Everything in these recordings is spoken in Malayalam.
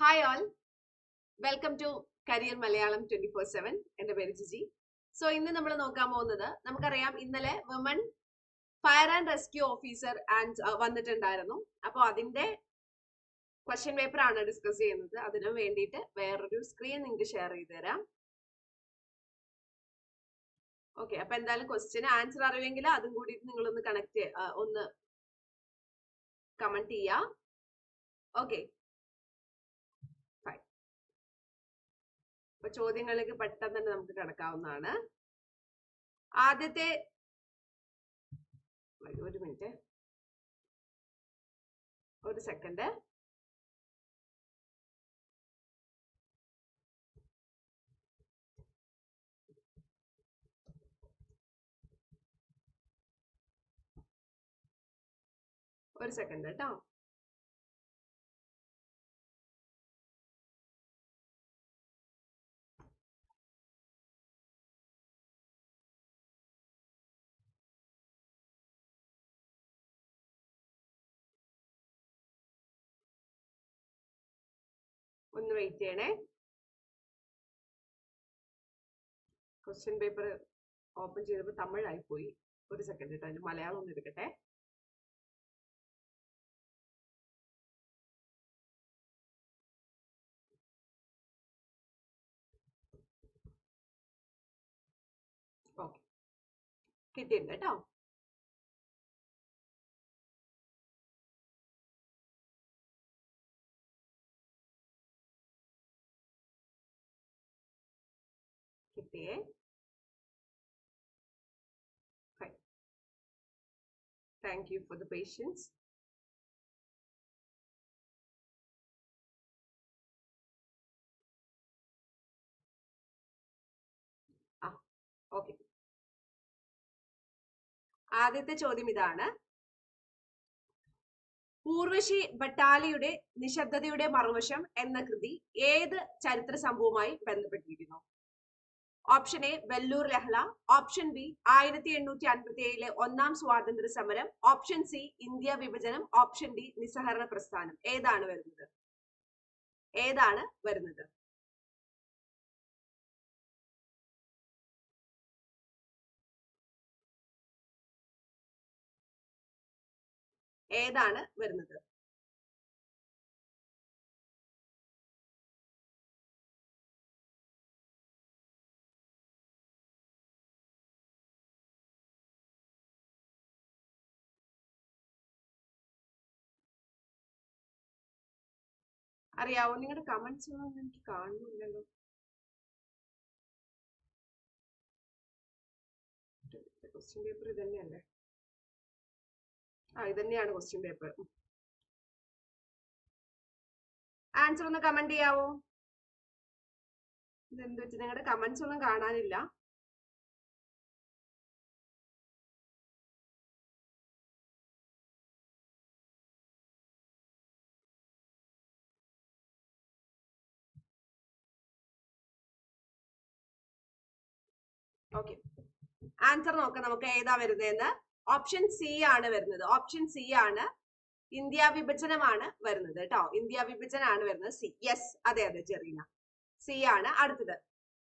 Hi all welcome to career Malayalam twenty four seven എന്റെ പേര് ജിജി. സോ ഇന്ന് നമ്മൾ നോക്കാൻ പോകുന്നത് നമുക്കറിയാം ഇന്നലെ women fire and rescue officer and വന്നിട്ടുണ്ടായിരുന്നു. അപ്പോൾ അതിന്റെ ക്വസ്റ്റ്യൻ പേപ്പർ ആണ് ഡിസ്കസ് ചെയ്യുന്നത്. അതിനു വേണ്ടിയിട്ട് വേറൊരു സ്ക്രീൻ നിങ്ങൾക്ക് ഷെയർ ചെയ്ത് തരാം. ഓക്കെ അപ്പൊ എന്തായാലും ക്വസ്റ്റ്യൻ ആൻസർ അറിയുമെങ്കിൽ അതും കൂടി നിങ്ങളൊന്ന് കണക്ട് ഒന്ന് കമന്റ് ചെയ്യാം ഓക്കെ അപ്പൊ ചോദ്യങ്ങളിലേക്ക് പെട്ടെന്ന് തന്നെ നമുക്ക് കിടക്കാവുന്നതാണ്. ആദ്യത്തെ ഒരു മിനിറ്റ്. ഒരു സെക്കൻഡ് ഒരു സെക്കൻഡ് കേട്ടോ വെയിറ്റ് ചെയ്യണേ. ക്വസ്റ്റ്യൻ പേപ്പർ ഓപ്പൺ ചെയ്തപ്പോൾ തമിഴായി പോയി ഒരു സെക്കൻഡ് കേട്ടോ അതിന് മലയാളം ഒന്ന് എടുക്കട്ടെ. ഓക്കെ കിട്ടിയിട്ടുണ്ട് കേട്ടോ. കിട്ടിയേ right thank you for the ആ ഓക്കെ ആദ്യത്തെ ചോദ്യം ഇതാണ്. പൂർവശി ബട്ടാലിയുടെ നിശബ്ദതയുടെ മറുവശം എന്ന കൃതി ഏത് ചരിത്ര സംഭവവുമായി ബന്ധപ്പെട്ടിരിക്കുന്നു? ഓപ്ഷൻ എ വെല്ലൂർ ലഹള ഓപ്ഷൻ ബി ആയിരത്തി എണ്ണൂറ്റി അൻപത്തി ഏഴിലെ ഒന്നാം സ്വാതന്ത്ര്യ സമരം. ഓപ്ഷൻ സി ഇന്ത്യ വിഭജനം. ഓപ്ഷൻ ഡി നിസ്സഹരണ പ്രസ്ഥാനം. ഏതാണ് വരുന്നത്? ഏതാണ് വരുന്നത്? ഏതാണ് വരുന്നത്? അറിയാവോ? നിങ്ങളുടെ കമന്റ്സ് ഒന്നും എനിക്ക് കാണുന്നില്ലല്ലോ. ക്വസ്റ്റ്യൻ പേപ്പർ ഇത് തന്നെയല്ലേ ആ ഇത് തന്നെയാണ് ക്വസ്റ്റ്യൻ പേപ്പർ ആൻസർ ഒന്ന് കമന്റ് ചെയ്യാവോ? ഇതെന്ത് വെച്ച് നിങ്ങളുടെ കമന്റ്സ് ഒന്നും കാണാനില്ല. ഓക്കെ ആൻസർ നോക്കാം നമുക്ക് ഏതാ വരുന്നതെന്ന്. ഓപ്ഷൻ സി ആണ് വരുന്നത്. ഓപ്ഷൻ സി ആണ് ഇന്ത്യ വിഭജനമാണ് വരുന്നത് കേട്ടോ. ഇന്ത്യ വിഭജനമാണ് വരുന്നത്. സി യെസ് അതെ അതെ ചെറീന സി ആണ് അടുത്തത്.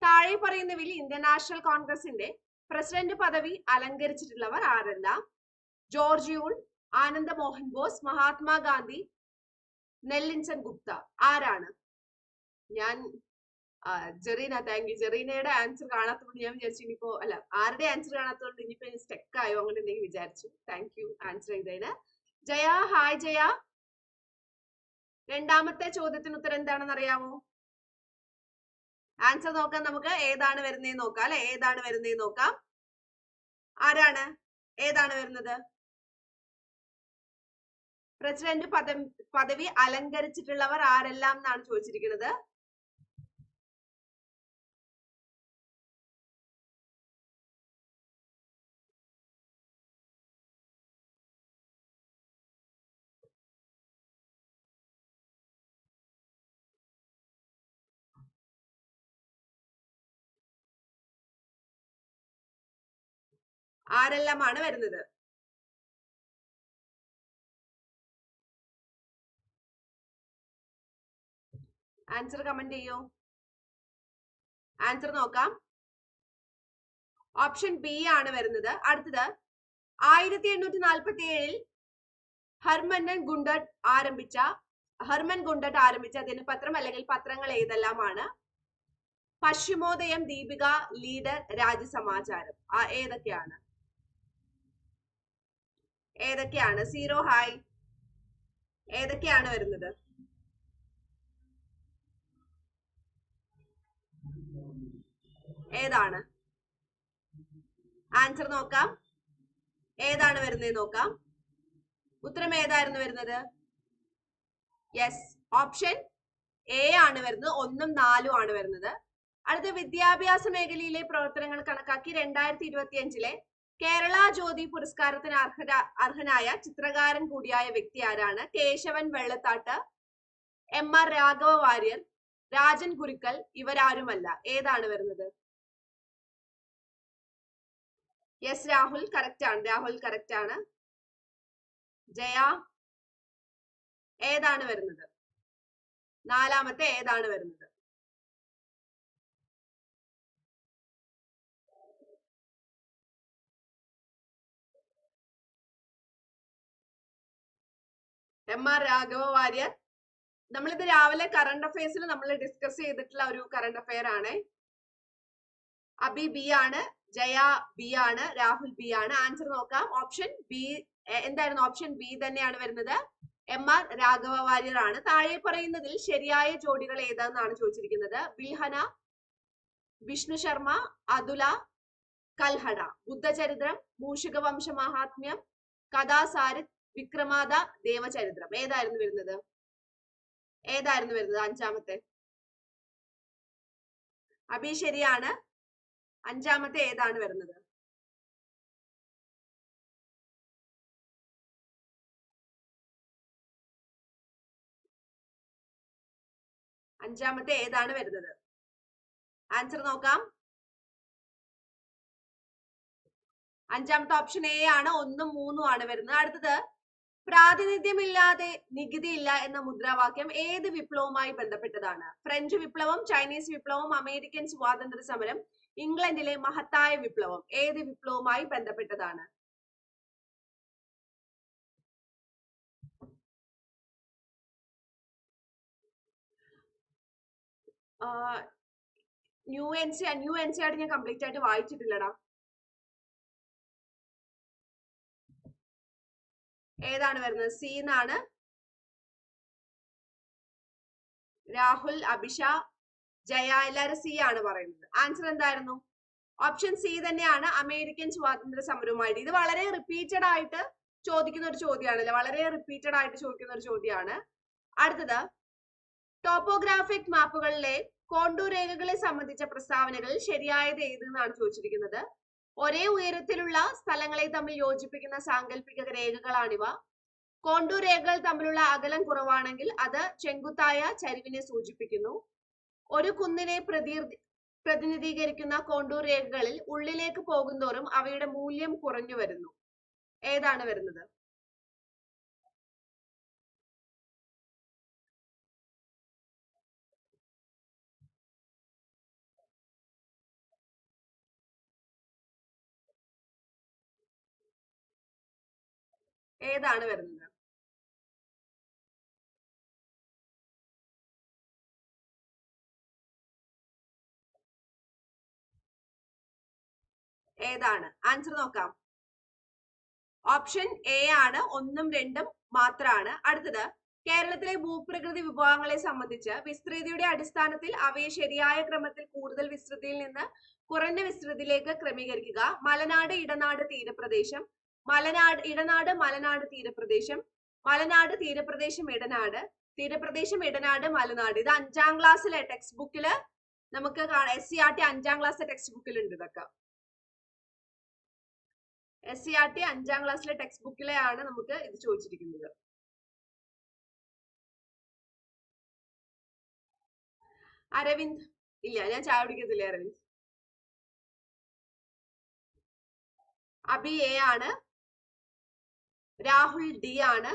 താഴെ പറയുന്നവയിൽ ഇന്ത്യൻ നാഷണൽ കോൺഗ്രസിന്റെ പ്രസിഡന്റ് പദവി അലങ്കരിച്ചിട്ടുള്ളവർ ആരെല്ലാം? ജോർജ് യൂൾ ആനന്ദ മോഹൻ ബോസ് മഹാത്മാഗാന്ധി നെല്ലിൻസൺ ഗുപ്ത. ആരാണ്? ഞാൻ ജെറീന താങ്ക് യു ജെറീനയുടെ ആൻസർ കാണാത്തതുകൊണ്ട് ഞാൻ വിചാരിച്ചു ഇനിയിപ്പോ അല്ല ആരുടെ ആൻസർ കാണാത്തതുകൊണ്ട് ഇനിയിപ്പോ ഇനി സ്റ്റെക്ക് ആയോ അങ്ങനെ എന്തെങ്കിലും വിചാരിച്ചു. താങ്ക് യു ആൻസർ ചെയ്തതിന്. ജയ ഹായ് ജയ. രണ്ടാമത്തെ ചോദ്യത്തിന് ഉത്തരം എന്താണെന്ന് അറിയാമോ? ആൻസർ നോക്കാൻ നമുക്ക്. ഏതാണ് വരുന്നതെന്ന് നോക്കാം അല്ലെ? ഏതാണ് വരുന്നതെന്ന് നോക്കാം. ആരാണ്? ഏതാണ് വരുന്നത്? പ്രസിഡന്റ് പദവി അലങ്കരിച്ചിട്ടുള്ളവർ ആരെല്ലാം എന്നാണ് ചോദിച്ചിരിക്കുന്നത്. ആരെല്ലാമാണ് വരുന്നത്? ആൻസർ കമന്റ് ചെയ്യോ. ആൻസർ നോക്കാം. ഓപ്ഷൻ ബി ആണ് വരുന്നത്. അടുത്തത് ആയിരത്തി എണ്ണൂറ്റി നാൽപ്പത്തി ഏഴിൽ ഹർമന്നൻ ഗുണ്ടട്ട് ആരംഭിച്ച ഹർമൻ ഗുണ്ടട്ട് ആരംഭിച്ച ദിനപത്രം അല്ലെങ്കിൽ പത്രങ്ങൾ ഏതെല്ലാമാണ്? പശ്ചിമോദയം ദീപിക ലീഡർ രാജ്യസമാചാരം ഏതൊക്കെയാണ്? ഏതൊക്കെയാണ്? സീറോ ഹായ് ഏതൊക്കെയാണ് വരുന്നത്? ഏതാണ്? ആൻസർ നോക്കാം. ഏതാണ് വരുന്നത് നോക്കാം. ഉത്തരം ഏതായിരുന്നു വരുന്നത്? യെസ് ഓപ്ഷൻ എ ആണ് വരുന്നത്. ഒന്നും നാലും ആണ് വരുന്നത്. അടുത്ത വിദ്യാഭ്യാസ മേഖലയിലെ പ്രവർത്തനങ്ങൾ കണക്കാക്കി രണ്ടായിരത്തി ഇരുപത്തി അഞ്ചിലെ കേരള ജ്യോതി പുരസ്കാരത്തിന് അർഹര അർഹനായ ചിത്രകാരൻ കൂടിയായ വ്യക്തി ആരാണ്? കേശവൻ വെള്ളത്താട്ട് എം ആർ രാഘവ വാര്യർ രാജൻ കുരുക്കൽ ഇവരാരുമല്ല. ഏതാണ് വരുന്നത്? യെസ് രാഹുൽ കറക്റ്റ് ആണ്. രാഹുൽ കറക്റ്റ് ആണ്. ജയ ഏതാണ് വരുന്നത്? നാലാമത്തെ ഏതാണ് വരുന്നത്? M R Raghava Warrier. നമ്മളിത് രാവിലെ കറണ്ട് അഫയേഴ്സിൽ നമ്മൾ ഡിസ്കസ് ചെയ്തിട്ടുള്ള ഒരു കറണ്ട് അഫയർ ആണ്. അബി ബി ആണ് ജയ ബി ആണ് രാഹുൽ ബി ആണ്. ആൻസർ നോക്കാം. ഓപ്ഷൻ ബി എന്തായിരുന്നു? ഓപ്ഷൻ ബി തന്നെയാണ് വരുന്നത്. എം ആർ രാഘവ വാര്യർ ആണ്. താഴെ പറയുന്നതിൽ ശരിയായ ജോഡികൾ ഏതാണെന്നാണ് ചോദിച്ചിരിക്കുന്നത്? ബിൽഹന വിഷ്ണു ശർമ്മ അതുല കൽഹട. ബുദ്ധചരിത്രം മൂഷിക വംശ മഹാത്മ്യം കഥാസാരിത് വിക്രമാദ ദേവചരിത്രം. ഏതായിരുന്നു വരുന്നത്? ഏതായിരുന്നു വരുന്നത് അഞ്ചാമത്തെ? അഭി ശരിയാണ്. അഞ്ചാമത്തെ ഏതാണ് വരുന്നത്? അഞ്ചാമത്തെ ഏതാണ് വരുന്നത്? ആൻസർ നോക്കാം. അഞ്ചാമത്തെ ഓപ്ഷൻ എ ആണ് ഒന്നും മൂന്നും ആണ് വരുന്നത്. അടുത്തത്. പ്രാതിനിധ്യമില്ലാതെ നികുതിയില്ല എന്ന മുദ്രാവാക്യം ഏത് വിപ്ലവവുമായി ബന്ധപ്പെട്ടതാണ്? ഫ്രഞ്ച് വിപ്ലവം ചൈനീസ് വിപ്ലവം അമേരിക്കൻ സ്വാതന്ത്ര്യ സമരം ഇംഗ്ലണ്ടിലെ മഹത്തായ വിപ്ലവം ഏത് വിപ്ലവവുമായി ബന്ധപ്പെട്ടതാണ്? New N C new N C ആയിട്ട് ഞാൻ കംപ്ലീറ്റ് ആയിട്ട് വായിച്ചിട്ടില്ലടാ. ഏതാണ് വരുന്നത്? സി എന്നാണ് രാഹുൽ അഭിഷ ജയ എല്ലാരും സി ആണ് പറയുന്നത്. ആൻസർ എന്തായിരുന്നു? ഓപ്ഷൻ സി തന്നെയാണ് അമേരിക്കൻ സ്വാതന്ത്ര്യ സമരവുമായിട്ട് ഇത് വളരെ റിപ്പീറ്റഡ് ആയിട്ട് ചോദിക്കുന്ന ഒരു ചോദ്യമാണല്ലേ? വളരെ റിപ്പീറ്റഡ് ആയിട്ട് ചോദിക്കുന്ന ഒരു ചോദ്യമാണ്. അടുത്തത്. ടോപ്പോഗ്രാഫിക് മാപ്പുകളിലെ കോണ്ടൂർ രേഖകളെ സംബന്ധിച്ച പ്രസ്താവനകൾ ശരിയായത് ഏത് എന്നാണ് ചോദിച്ചിരിക്കുന്നത്? ഒരേ ഉയരത്തിലുള്ള സ്ഥലങ്ങളെ തമ്മിൽ യോജിപ്പിക്കുന്ന സാങ്കല്പിക രേഖകളാണിവ. കോണ്ടൂർ രേഖകൾ തമ്മിലുള്ള അകലം കുറവാണെങ്കിൽ അത് ചെങ്കുത്തായ ചരിവിനെ സൂചിപ്പിക്കുന്നു. ഒരു കുന്നിനെ പ്രതിനിധീകരിക്കുന്ന കോണ്ടൂർ രേഖകളിൽ ഉള്ളിലേക്ക് പോകുന്തോറും അവയുടെ മൂല്യം കുറഞ്ഞു വരുന്നു. ഏതാണ് വരുന്നത്? ഏതാണ് വരുന്നത്? ഏതാണ്? ആൻസർ നോക്കാം. ഓപ്ഷൻ എ ആണ് ഒന്നും രണ്ടും മാത്രമാണ് അടുത്തത് കേരളത്തിലെ ഭൂപ്രകൃതി വിഭവങ്ങളെ സംബന്ധിച്ച് വിസ്തൃതിയുടെ അടിസ്ഥാനത്തിൽ അവയെ ശരിയായ ക്രമത്തിൽ കൂടുതൽ വിസ്തൃതിയിൽ നിന്ന് കുറഞ്ഞ വിസ്തൃതിയിലേക്ക് ക്രമീകരിക്കുക. മലനാട് ഇടനാട് തീരപ്രദേശം മലനാട് ഇടനാട് മലനാട് തീരപ്രദേശം. മലനാട് തീരപ്രദേശം ഇടനാട്. തീരപ്രദേശം ഇടനാട് മലനാട്. ഇത് അഞ്ചാം ക്ലാസ്സിലെ ടെക്സ്റ്റ് ബുക്കിൽ നമുക്ക് എസ് സി ആർ ടി അഞ്ചാം ക്ലാസ് ടെക്സ്റ്റ് ബുക്കിൽ ഉണ്ട് ഇതൊക്കെ. എസ് സി ആർ ടി അഞ്ചാം ക്ലാസ്സിലെ ടെക്സ്റ്റ് ബുക്കിലെയാണ് നമുക്ക് ഇത് ചോദിച്ചിരിക്കുന്നത്. അരവിന്ദ് ഇല്ല ഞാൻ ചായ കുടിക്കത്തില്ല അരവിന്ദ്? അബി എ ആണ്. രാഹുൽ ഡി ആണ്.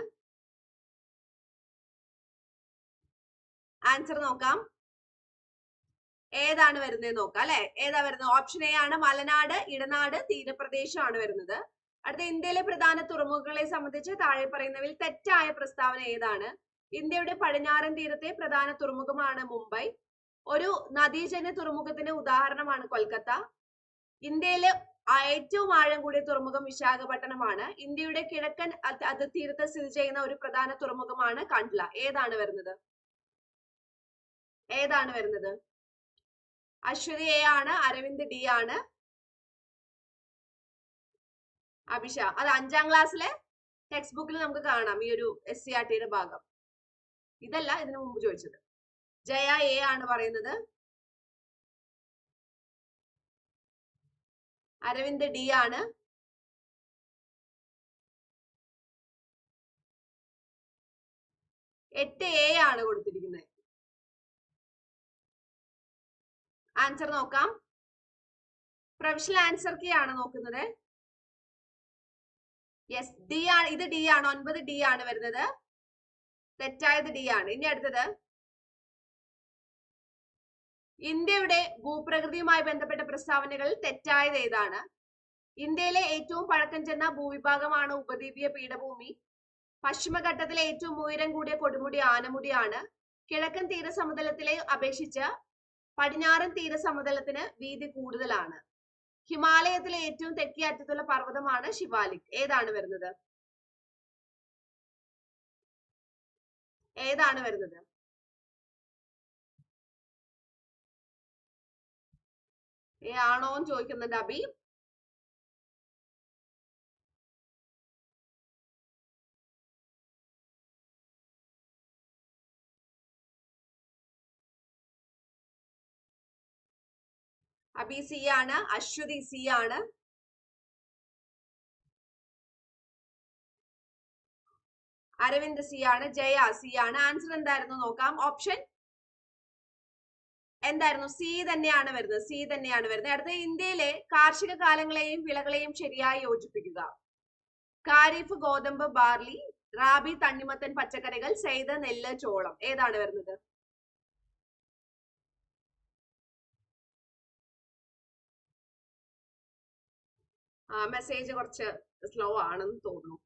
ആൻസർ നോക്കാം. ഏതാണ് വരുന്നത് നോക്കാം അല്ലെ? ഏതാ വരുന്നത്? ഓപ്ഷൻ എ ആണ് മലനാട് ഇടനാട് തീരപ്രദേശമാണ് വരുന്നത്. അടുത്ത ഇന്ത്യയിലെ പ്രധാന തുറമുഖങ്ങളെ സംബന്ധിച്ച് താഴെ പറയുന്നവയിൽ തെറ്റായ പ്രസ്താവന ഏതാണ്? ഇന്ത്യയുടെ പടിഞ്ഞാറൻ തീരത്തെ പ്രധാന തുറമുഖമാണ് മുംബൈ. ഒരു നദീജന്യ തുറമുഖത്തിന്റെ ഉദാഹരണമാണ് കൊൽക്കത്ത. ഇന്ത്യയിലെ ഏറ്റവും ആഴം കൂടിയ തുറമുഖം വിശാഖപട്ടണമാണ്. ഇന്ത്യയുടെ കിഴക്കൻ അത് അതിർത്തീരത്ത് സ്ഥിതി ചെയ്യുന്ന ഒരു പ്രധാന തുറമുഖമാണ് കണ്ട്ല. ഏതാണ് വരുന്നത്? ഏതാണ് വരുന്നത്? അശ്വതി എ ആണ് അരവിന്ദ് ഡി ആണ്. അഭിഷ അത് അഞ്ചാം ക്ലാസ്സിലെ ടെക്സ്റ്റ് ബുക്കിൽ നമുക്ക് കാണാം ഈ ഒരു എസ് സി ആർ ടിയുടെ ഭാഗം. ഇതല്ല ഇതിനു മുമ്പ് ചോദിച്ചത്. ജയ എ ആണ് പറയുന്നത്. അരവിന്ദ് ഡി ആണ്. എട്ട് എ ആണ് കൊടുത്തിരിക്കുന്നത്. ആൻസർ നോക്കാം. പ്രൊഫഷണൽ ആൻസർ കീ ആണ് നോക്കുന്നത്. യെസ് ഡി ആണ്. ഇത് ഡി ആണ്. ഒൻപത് ഡി ആണ് വരുന്നത്. തെറ്റായത് ഡി ആണ്. ഇനി അടുത്തത്. ഇന്ത്യയുടെ ഭൂപ്രകൃതിയുമായി ബന്ധപ്പെട്ട പ്രസ്താവനകളിൽ തെറ്റായത് ഏതാണ്? ഇന്ത്യയിലെ ഏറ്റവും പഴക്കം ചെന്ന ഭൂവിഭാഗമാണ് ഉപദ്വീപീയ പീഠഭൂമി. പശ്ചിമഘട്ടത്തിലെ ഏറ്റവും ഉയരം കൂടിയ കൊടുമുടി ആനമുടിയാണ്. കിഴക്കൻ തീരസമതലത്തിലെ അപേക്ഷിച്ച് പടിഞ്ഞാറൻ തീരസമതലത്തിന് വീതി കൂടുതലാണ്. ഹിമാലയത്തിലെ ഏറ്റവും തെക്കേ അറ്റത്തുള്ള പർവതമാണ് ശിവാലിക്. ഏതാണ് വരുന്നത്? ഏതാണ് വരുന്നത്? ഏ ആണോ എന്ന് ചോദിക്കുന്നുണ്ട് അബി. അബി സി ആണ് അശ്വതി സി ആണ്. അരവിന്ദ് സി ആണ് ജയ സി ആണ്. ആൻസർ എന്തായിരുന്നു നോക്കാം. ഓപ്ഷൻ എന്തായിരുന്നു? സി തന്നെയാണ് വരുന്നത്. സി തന്നെയാണ് വരുന്നത്. അടുത്ത ഇന്ത്യയിലെ കാർഷിക കാലങ്ങളെയും വിളകളെയും ശരിയായി യോജിപ്പിക്കുക. ഖാരിഫ് ഗോതമ്പ് ബാർലി റാബി തണ്ണിമത്തൻ പച്ചക്കറികൾ സെയ്ത് നെല്ല് ചോളം ഏതാണ് വരുന്നത്? ആ മെസ്സേജ് കുറച്ച് സ്ലോ ആണെന്ന് തോന്നുന്നു.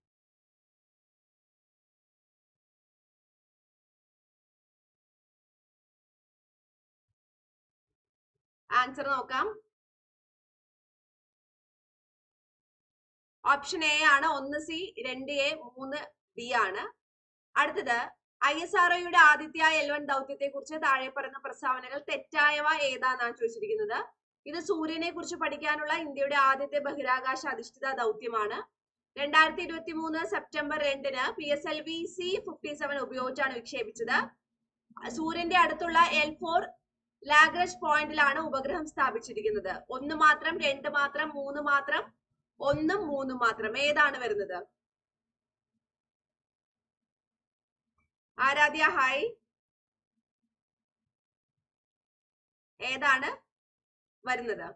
ആൻസർ നോക്കാം. ഓപ്ഷൻ എ ആണ് ഒന്ന് സി രണ്ട് എ മൂന്ന് ബി ആണ്. അടുത്തത് ഐ എസ് ആർ ഒയുടെ ആദിത്യ എൽ വൺ ദൗത്യത്തെ കുറിച്ച് താഴെ പറയുന്ന പ്രസ്താവനകൾ തെറ്റായവ ഏതാണെന്നാണ് ചോദിച്ചിരിക്കുന്നത്. ഇത് സൂര്യനെ കുറിച്ച് പഠിക്കാനുള്ള ഇന്ത്യയുടെ ആദ്യത്തെ ബഹിരാകാശ അധിഷ്ഠിത ദൗത്യമാണ്. രണ്ടായിരത്തി ഇരുപത്തി മൂന്ന് സെപ്റ്റംബർ രണ്ടിന് P S L V C fifty seven ഉപയോഗിച്ചാണ് വിക്ഷേപിച്ചത്. സൂര്യന്റെ അടുത്തുള്ള എൽ ഫോർ ലാഗ്രസ് പോയിന്റിലാണ് ഉപഗ്രഹം സ്ഥാപിച്ചിരിക്കുന്നത്. ഒന്ന് മാത്രം രണ്ട് മാത്രം മൂന്ന് മാത്രം ഒന്നും മൂന്നും മാത്രം. ഏതാണ് വരുന്നത്? ആരാധ്യ ഹായ് ഏതാണ് വരുന്നത്?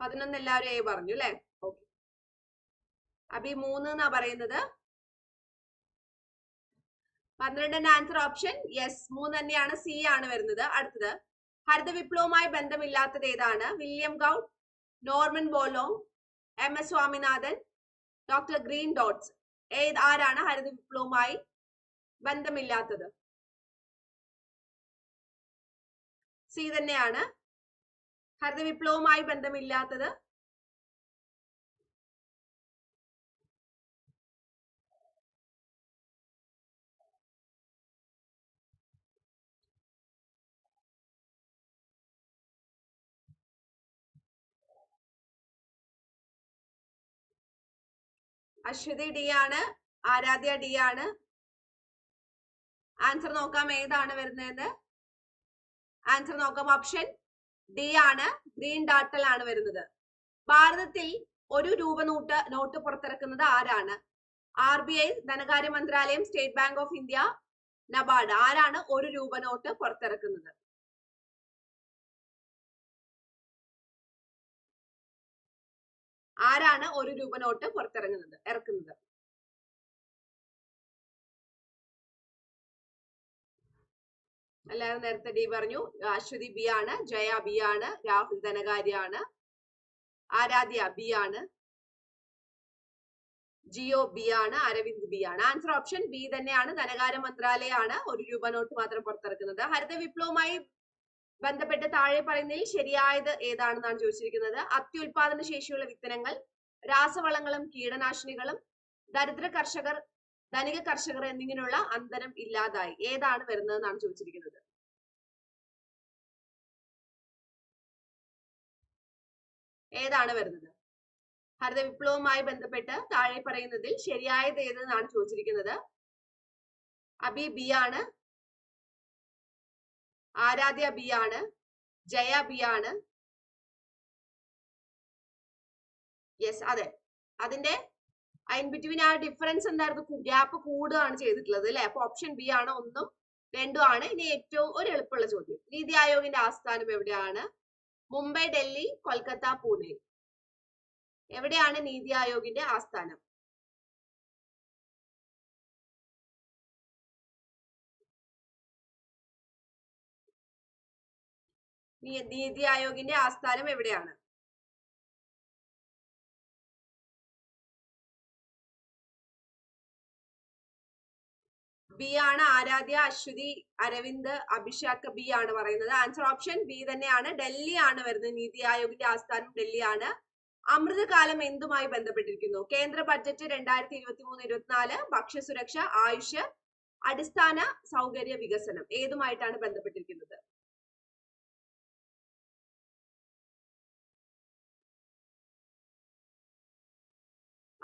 പതിനൊന്ന് എല്ലാവരും ഏ പറഞ്ഞു അല്ലെ? ഓക്കെ അപ്പൊ ഈ മൂന്ന് എന്നാ പറയുന്നത്? പന്ത്രണ്ടിന്റെ ആൻസർ ഓപ്ഷൻ യെസ് മൂന്ന് തന്നെയാണ് സി ആണ് വരുന്നത്. അടുത്തത് ഹരിത വിപ്ലവവുമായി ബന്ധമില്ലാത്തത് ഏതാണ്? William Gaud Norman Borlaug M S Swaminathan doctor green dots ഏത് ആരാണ് ഹരിത വിപ്ലവവുമായി ബന്ധമില്ലാത്തത്? സി തന്നെയാണ് ഹരിത വിപ്ലവവുമായി ബന്ധമില്ലാത്തത്. അശ്വതി ഡി ആണ് ആരാധ്യ ഡി ആണ്. ആൻസർ നോക്കാം ഏതാണ് വരുന്നത്? ആൻസർ നോക്കാം ഓപ്ഷൻ ഡി ആണ് ഗ്രീൻ ഡാട്ടൽ ആണ് വരുന്നത്. ഭാരതത്തിൽ ഒരു രൂപ നോട്ട് നോട്ട് പുറത്തിറക്കുന്നത് ആരാണ്? ആർ ബി ഐ ധനകാര്യ മന്ത്രാലയം State Bank of India NABARD ആരാണ് ഒരു രൂപ നോട്ട് പുറത്തിറക്കുന്നത്? ആരാണ് ഒരു രൂപ നോട്ട് പുറത്തിറങ്ങുന്നത് ഇറക്കുന്നത്? എല്ലാവരും നേരത്തെ ഡി പറഞ്ഞു. അശ്വതി ബി ആണ് ജയ ബി ആണ് രാഹുൽ ധനകാര്യാണ് ആരാധ്യ ബി ആണ് ജിയോ ബി ആണ് അരവിന്ദ് ബി ആണ്. ആൻസർ ഓപ്ഷൻ ബി തന്നെയാണ്. ധനകാര്യ മന്ത്രാലയമാണ് ഒരു രൂപ നോട്ട് മാത്രം പുറത്തിറക്കുന്നത്. ഹരിത വിപ്ലവമായി ബന്ധപ്പെട്ട് താഴെ പറയുന്നതിൽ ശരിയായത് ഏതാണെന്നാണ് ചോദിച്ചിരിക്കുന്നത്. അത്യുൽപാദന ശേഷിയുള്ള വിത്തനങ്ങൾ രാസവളങ്ങളും കീടനാശിനികളും ദരിദ്ര കർഷകർ ധനിക കർഷകർ എന്നിങ്ങനെയുള്ള അന്തരം ഇല്ലാതായി. ഏതാണ് വരുന്നതെന്നാണ് ചോദിച്ചിരിക്കുന്നത്? ഏതാണ് വരുന്നത്? ഹരിത വിപ്ലവവുമായി ബന്ധപ്പെട്ട് താഴെ പറയുന്നതിൽ ശരിയായത് ഏതെന്നാണ് ചോദിച്ചിരിക്കുന്നത്? അബി ബി ആണ്. ആരാധ്യ ബി ആണ് ജയ ബി ആണ്. യെസ് അതെ. അതിന്റെ അതിൻ ബിറ്റ്വീൻ ആ ഡിഫറൻസ് എന്തായിരുന്നു? ഗ്യാപ്പ് കൂടുകയാണ് ചെയ്തിട്ടുള്ളത് അല്ലെ? അപ്പൊ ഓപ്ഷൻ ബി ആണ് ഒന്നും രണ്ടും ആണ്. ഇനി ഏറ്റവും ഒരു എളുപ്പമുള്ള ചോദ്യം. നീതി ആയോഗിന്റെ ആസ്ഥാനം എവിടെയാണ്? മുംബൈ ഡൽഹി കൊൽക്കത്ത പൂനെ. എവിടെയാണ് നീതി ആയോഗിന്റെ ആസ്ഥാനം? നീതി ആയോഗിന്റെ ആസ്ഥാനം എവിടെയാണ്? ബി ആണ് ആരാധ്യ അശ്വതി അരവിന്ദ് അഭിഷേക് ബി ആണ് പറയുന്നത്. ആൻസർ ഓപ്ഷൻ ബി തന്നെയാണ്. ഡൽഹി ആണ് വരുന്നത്. നീതി ആയോഗിന്റെ ആസ്ഥാനം ഡൽഹിയാണ് അമൃതകാലം എന്തുമായി ബന്ധപ്പെട്ടിരിക്കുന്നു? കേന്ദ്ര ബഡ്ജറ്റ് രണ്ടായിരത്തി ഇരുപത്തി മൂന്ന് ഇരുപത്തിനാല് ഭക്ഷ്യസുരക്ഷ ആയുഷ് അടിസ്ഥാന സൗകര്യ വികസനം. ഏതുമായിട്ടാണ് ബന്ധപ്പെട്ടിരിക്കുന്നത്?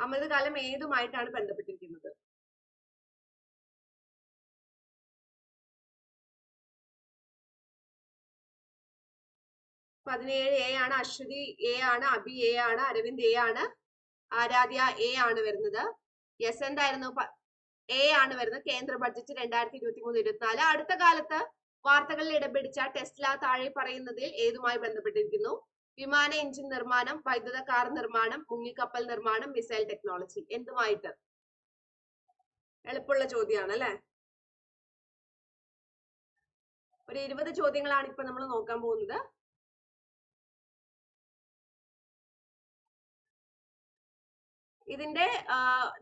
അമൃതകാലം ഏതുമായിട്ടാണ് ബന്ധപ്പെട്ടിരിക്കുന്നത്? പതിനേഴ് എ ആണ് അശ്വതി എ ആണ് അബി എ ആണ് അരവിന്ദ് എ ആണ് ആരാധ്യ എ ആണ് വരുന്നത്. യെസ് എന്തായിരുന്നു? എ ആണ് വരുന്നത്. കേന്ദ്ര ബഡ്ജറ്റ് രണ്ടായിരത്തി ഇരുപത്തി മൂന്ന് ഇരുപത്തിനാല്. അടുത്ത കാലത്ത് വാർത്തകളിൽ ഇടപിടിച്ച ടെസ്ല താഴെ പറയുന്നതിൽ ഏതുമായി ബന്ധപ്പെട്ടിരിക്കുന്നു? വിമാന എഞ്ചിൻ നിർമ്മാണം വൈദ്യുത കാർ നിർമ്മാണം മുങ്ങിക്കപ്പൽ നിർമ്മാണം മിസൈൽ ടെക്നോളജി എന്തുമായിട്ട്? എളുപ്പമുള്ള ചോദ്യമാണ് അല്ലെ ഒരു ഇരുപത് ചോദ്യങ്ങളാണ് ഇപ്പൊ നമ്മൾ നോക്കാൻ പോകുന്നത്. ഇതിന്റെ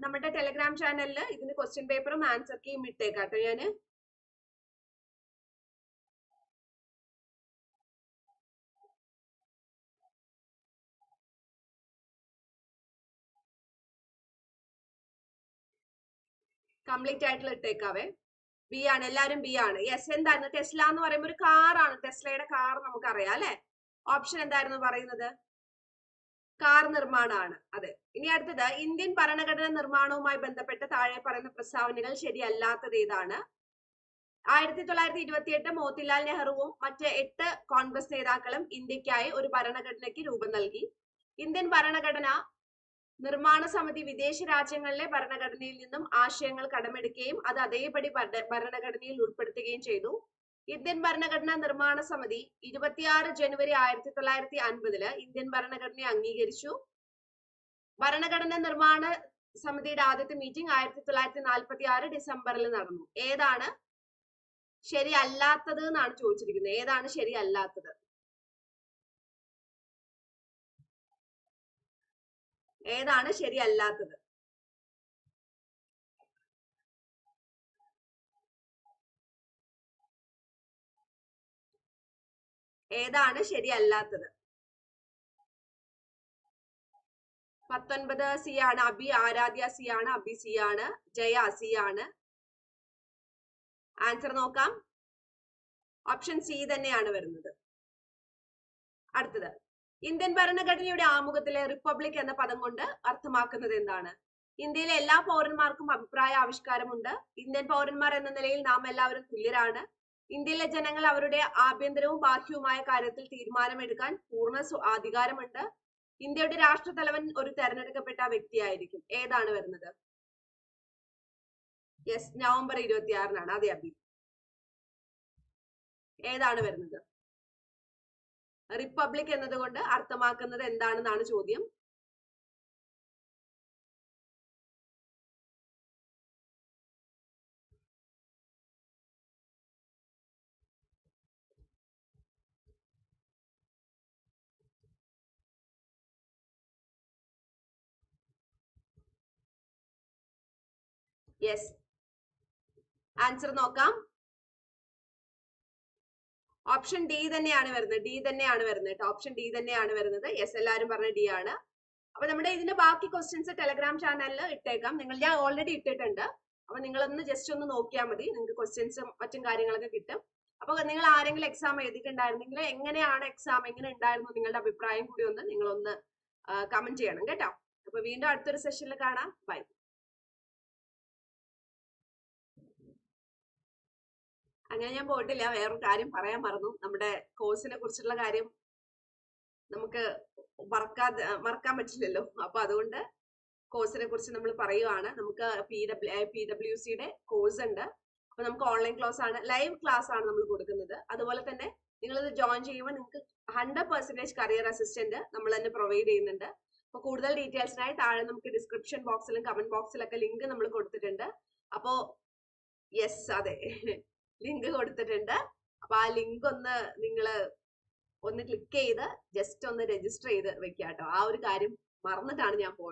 നമ്മുടെ ടെലഗ്രാം ചാനലിൽ ഇതിന്റെ ക്വസ്റ്റ്യൻ പേപ്പറും ആൻസർ കീയും ഇട്ടേക്കാട്ടോ ഞാൻ. കംപ്ലീറ്റ് ആയിട്ടുള്ള ഇട്ടേക്കാവേ. ബി ആണ് എല്ലാരും ബി ആണ്. യെസ് എന്തായിരുന്നു? ടെസ്ല എന്ന് പറയുമ്പോൾ ഒരു കാറാണ് ടെസ്ലയുടെ കാർ നമുക്കറിയാം അല്ലെ? ഓപ്ഷൻ എന്തായിരുന്നു പറയുന്നത്? കാർ നിർമ്മാണമാണ്. അതെ. ഇനി അടുത്തത് ഇന്ത്യൻ ഭരണഘടന നിർമ്മാണവുമായി ബന്ധപ്പെട്ട താഴെ പറയുന്ന പ്രസ്താവനകൾ ശരിയല്ലാത്തത് ഏതാണ്? ആയിരത്തി തൊള്ളായിരത്തി ഇരുപത്തിയെട്ട് മോത്തിലാൽ നെഹ്റുവും മറ്റ് എട്ട് കോൺഗ്രസ് നേതാക്കളും ഇന്ത്യക്കായി ഒരു ഭരണഘടനയ്ക്ക് രൂപം നൽകി. ഇന്ത്യൻ ഭരണഘടന നിർമ്മാണ സമിതി വിദേശ രാജ്യങ്ങളിലെ ഭരണഘടനയിൽ നിന്നും ആശയങ്ങൾ കടമെടുക്കുകയും അത് അതേപടി ഭരണഘടനയിൽ ഉൾപ്പെടുത്തുകയും ചെയ്തു. ഇന്ത്യൻ ഭരണഘടനാ നിർമ്മാണ സമിതി ഇരുപത്തിയാറ് ജനുവരി ആയിരത്തി തൊള്ളായിരത്തി അൻപതിൽ ഇന്ത്യൻ ഭരണഘടനയെ അംഗീകരിച്ചു. ഭരണഘടന നിർമ്മാണ സമിതിയുടെ ആദ്യത്തെ മീറ്റിംഗ് ആയിരത്തി തൊള്ളായിരത്തി നാൽപ്പത്തി ആറ് ഡിസംബറിൽ നടന്നു. ഏതാണ് ശരിയല്ലാത്തത് എന്നാണ് ചോദിച്ചിരിക്കുന്നത്. ഏതാണ് ശരിയല്ലാത്തത്? ഏതാണ് ശരിയല്ലാത്തത്? ഏതാണ് ശരിയല്ലാത്തത്? പത്തൊൻപത് സി ആണ് അബി ആരാധ്യ സി ആണ് അബി സി ആണ് ജയ സി ആണ്. ആൻസർ നോക്കാം. ഓപ്ഷൻ സി തന്നെയാണ് വരുന്നത്. അടുത്തത്. ഇന്ത്യൻ ഭരണഘടനയുടെ ആമുഖത്തിലെ റിപ്പബ്ലിക് എന്ന പദം കൊണ്ട് അർത്ഥമാക്കുന്നത് എന്താണ്? ഇന്ത്യയിലെ എല്ലാ പൗരന്മാർക്കും അഭിപ്രായ ആവിഷ്കാരമുണ്ട്. ഇന്ത്യൻ പൗരന്മാർ എന്ന നിലയിൽ നാം എല്ലാവരും തുല്യരാണ്. ഇന്ത്യയിലെ ജനങ്ങൾ അവരുടെ ആഭ്യന്തരവും ബാഹ്യവുമായ കാര്യത്തിൽ തീരുമാനമെടുക്കാൻ പൂർണ അധികാരമുണ്ട്. ഇന്ത്യയുടെ രാഷ്ട്രതലവൻ ഒരു തെരഞ്ഞെടുക്കപ്പെട്ട വ്യക്തിയായിരിക്കും. ഏതാണ് വരുന്നത്? യെസ് നവംബർ ഇരുപത്തിയാറിനാണ്. അതെ അഭി ഏതാണ് വരുന്നത്? റിപ്പബ്ലിക് എന്നതുകൊണ്ട് അർത്ഥമാക്കുന്നത് എന്താണെന്നാണ് ചോദ്യം. യെസ് ആൻസർ നോക്കാം. ഓപ്ഷൻ ഡി തന്നെയാണ് വരുന്നത്. ഡി തന്നെയാണ് വരുന്നത് കേട്ടോ ഓപ്ഷൻ ഡി തന്നെയാണ് വരുന്നത്. യെസ് എല്ലാവരും പറഞ്ഞ ഡി ആണ്. അപ്പൊ നമ്മുടെ ഇതിന്റെ ബാക്കി ക്വസ്റ്റ്യൻസ് ടെലഗ്രാം ചാനലിൽ ഇട്ടേക്കാം. നിങ്ങൾ ഞാൻ ഓൾറെഡി ഇട്ടിട്ടുണ്ട്. അപ്പൊ നിങ്ങളൊന്ന് ജസ്റ്റ് ഒന്ന് നോക്കിയാൽ മതി. നിങ്ങൾക്ക് ക്വസ്റ്റ്യൻസും മറ്റും കാര്യങ്ങളൊക്കെ കിട്ടും. അപ്പൊ നിങ്ങൾ ആരെങ്കിലും എക്സാം എഴുതിയിട്ടുണ്ടായിരുന്നെങ്കിൽ എങ്ങനെയാണ് എക്സാം എങ്ങനെ ഉണ്ടായിരുന്നു നിങ്ങളുടെ അഭിപ്രായം കൂടി ഒന്ന് നിങ്ങളൊന്ന് കമന്റ് ചെയ്യണം കേട്ടോ. അപ്പൊ വീണ്ടും അടുത്തൊരു സെഷനിൽ കാണാം. ബൈ അങ്ങനെ ഞാൻ പോയിട്ടില്ല. വേറൊരു കാര്യം പറയാൻ മറന്നു. നമ്മുടെ കോഴ്സിനെ കുറിച്ചുള്ള കാര്യം നമുക്ക് മറക്കാതെ മറക്കാൻ പറ്റില്ലല്ലോ. അപ്പൊ അതുകൊണ്ട് കോഴ്സിനെ കുറിച്ച് നമ്മൾ പറയുവാണ്. നമുക്ക് പി ഡബ്ല്യു പി ഡബ്ല്യു സിയുടെ കോഴ്സ് ഉണ്ട്. അപ്പൊ നമുക്ക് ഓൺലൈൻ ക്ലാസ് ആണ്. ലൈവ് ക്ലാസ് ആണ് നമ്മൾ കൊടുക്കുന്നത്. അതുപോലെ തന്നെ നിങ്ങൾ ഇത് ജോയിൻ ചെയ്യുമ്പോൾ നിങ്ങൾക്ക് ഹൺഡ്രഡ് പെർസെന്റേജ് കരിയർ അസിസ്റ്റന്റ് നമ്മൾ തന്നെ പ്രൊവൈഡ് ചെയ്യുന്നുണ്ട്. അപ്പൊ കൂടുതൽ ഡീറ്റെയിൽസിനായി താഴെ നമുക്ക് ഡിസ്ക്രിപ്ഷൻ ബോക്സിലും കമന്റ് ബോക്സിലൊക്കെ ലിങ്ക് നമ്മൾ കൊടുത്തിട്ടുണ്ട്. അപ്പോ യെസ് അതെ. ലിങ്ക് കൊടുത്തിട്ടുണ്ട്. അപ്പൊ ആ ലിങ്ക് ഒന്ന് നിങ്ങൾ ഒന്ന് ക്ലിക്ക് ചെയ്ത് ജസ്റ്റ് ഒന്ന് രജിസ്റ്റർ ചെയ്ത് വെക്കാട്ടോ. കേട്ടോ ആ ഒരു കാര്യം മറന്നിട്ടാണ് ഞാൻ പോയത്.